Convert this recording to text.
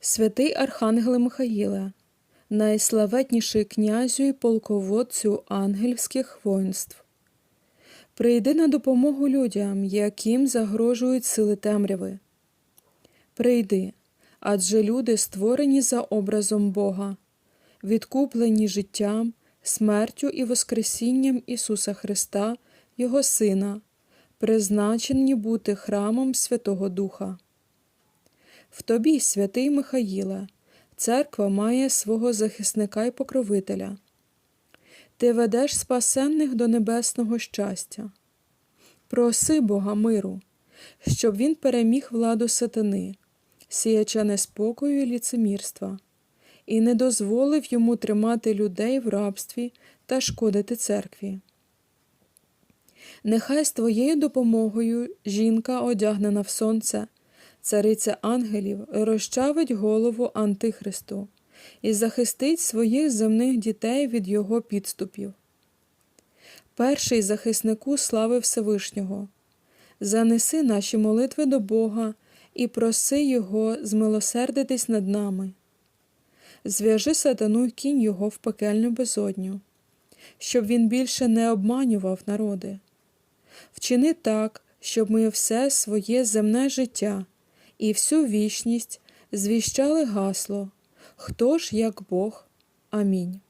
Святий Архангеле Михаїле, найславетніший князю і полководцю ангельських воїнств, прийди на допомогу людям, яким загрожують сили темряви. Прийди, адже люди створені за образом Бога, відкуплені життям, смертю і Воскресінням Ісуса Христа, Його Сина, призначені бути храмом Святого Духа. В тобі, святий Михаїле, церква має свого захисника і покровителя. Ти ведеш спасенних до небесного щастя. Проси Бога миру, щоб він переміг владу сатани, сіяча неспокою і ліцемірства, і не дозволив йому тримати людей в рабстві та шкодити церкві. Нехай з твоєю допомогою жінка, одягнена в сонце, цариця ангелів, розчавить голову Антихристу і захистить своїх земних дітей від його підступів. Перший захиснику слави Всевишнього, занеси наші молитви до Бога і проси Його змилосердитись над нами. Зв'яжи сатану й кінь його в пекельну безодню, щоб він більше не обманював народи. Вчини так, щоб ми все своє земне життя і всю вічність звіщали гасло Хто ж як Бог? Амінь.